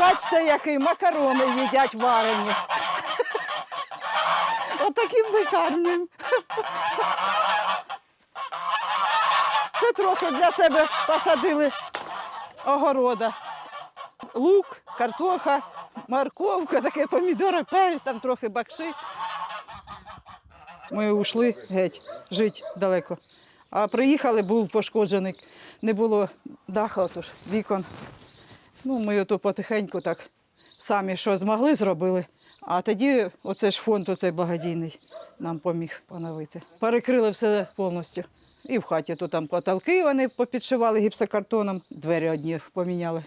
бачите, який макарони їдять варені. Отаким ми гарним. Це трохи для себе посадили огорода. Лук, картоха, морковка, таке помідори, перець, там трохи бакши. Ми ушли геть, жити далеко. А приїхали, був пошкоджений, не було даха, отож, вікон. Ну, ми ото потихеньку так самі що змогли, зробили. А тоді оце ж фонд оцей благодійний нам поміг поновити. Перекрили все повністю. І в хаті то там потолки вони попідшивали гіпсокартоном, двері одні поміняли.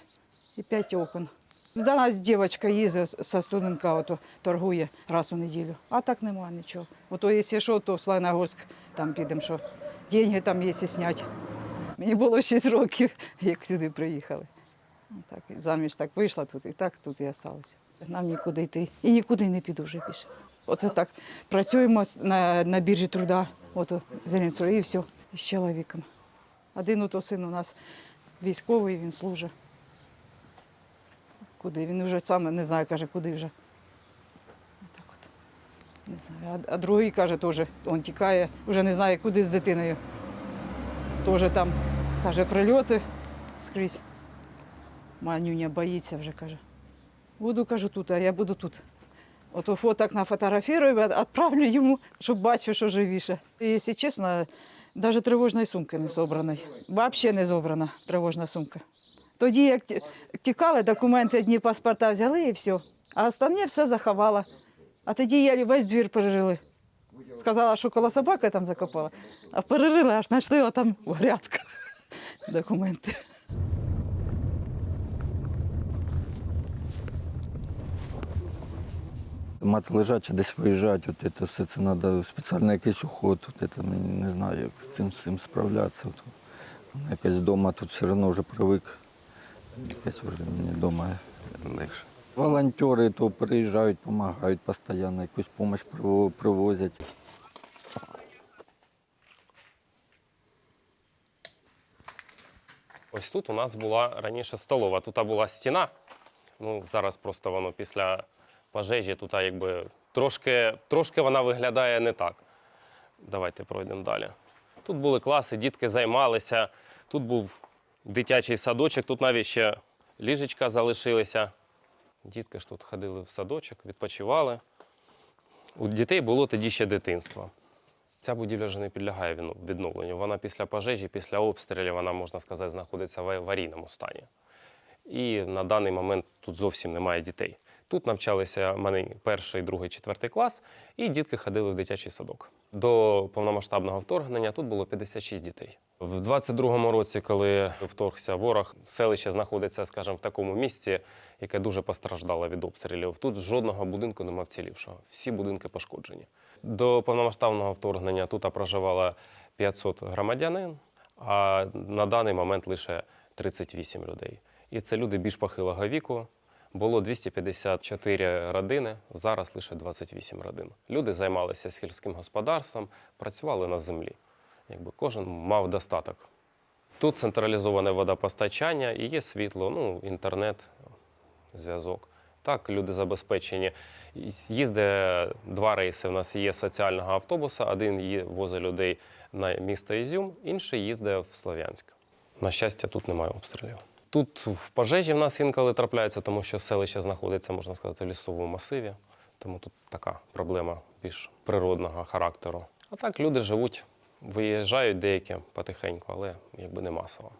І п'ять окон. До нас дівчинка їздить со студентка, ото торгує раз у неділю. А так нема нічого. Ото якщо що, то в Славногорськ там підемо, що деньги там є зняти. Мені було 6 років, як сюди приїхали. Так, заміж так вийшла тут, і так тут і осталася. Нам нікуди йти. І нікуди не піду вже більше. От так працюємо на, на біржі труда, от у Зеленську, і все, з чоловіком. Один ото син у нас військовий, він служить. Куди? Він вже сам не знає, каже, куди вже. Так от. Не знаю. А, а другий каже, теж, він тікає, вже не знає, куди з дитиною. Теж там, каже, прильоти скрізь. Манюня боїться вже, каже. Буду, кажу, тут, а я буду тут. Ото фоток нафотографірую, відправлю йому, щоб бачив, що живіше. І, Якщо чесно, навіть тривожної сумки не зібраної. Взагалі не зібрана тривожна сумка. Тоді, як тікали, документи, одні паспорта взяли і все. А останнє все заховала. А тоді я весь двір перерили. Сказала, що коло собаки там закопала, а перерили, аж знайшли отам в грядках документи. Мати лежача, десь виїжджати, от це все це треба спеціально якийсь уход, от це мені не знаю, як з цим, цим справлятися. От. Якась вдома тут все одно вже привик. Якась вже мені вдома легше. Волонтери то приїжджають, допомагають постійно, якусь допомогу привозять. Ось тут у нас була раніше столова. Тут була стіна. Ну, зараз просто воно після пожежі тут якби трошки, трошки вона виглядає не так. Давайте пройдемо далі. Тут були класи, дітки займалися. Тут був дитячий садочок, тут навіть ще ліжечка залишилися. Дітки ж тут ходили в садочок, відпочивали. У дітей було тоді ще дитинство. Ця будівля вже не підлягає відновленню. Вона після пожежі, після обстрілів, вона, можна сказати, знаходиться в аварійному стані. І на даний момент тут зовсім немає дітей. Тут навчалися в мене перший, другий, четвертий клас, і дітки ходили в дитячий садок. До повномасштабного вторгнення тут було 56 дітей. В 22-му році, коли вторгся ворог, селище знаходиться, скажімо, в такому місці, яке дуже постраждало від обстрілів. Тут жодного будинку нема вцілівшого. Всі будинки пошкоджені. До повномасштабного вторгнення тут проживало 500 громадянин, а на даний момент лише 38 людей. І це люди більш похилого віку. Було 254 родини, зараз лише 28 родин. Люди займалися сільським господарством, працювали на землі. Якби кожен мав достаток. Тут централізоване водопостачання і є світло, ну, інтернет, зв'язок. Так, люди забезпечені. Їздить два рейси. У нас є соціального автобуса. Один возить людей на місто Ізюм, інший їздить в Слов'янськ. На щастя, тут немає обстрілів. Тут в пожежі в нас інколи трапляються, тому що селище знаходиться, можна сказати, в лісовому масиві. Тому тут така проблема більш природного характеру. А так люди живуть, виїжджають деякі потихеньку, але якби не масово.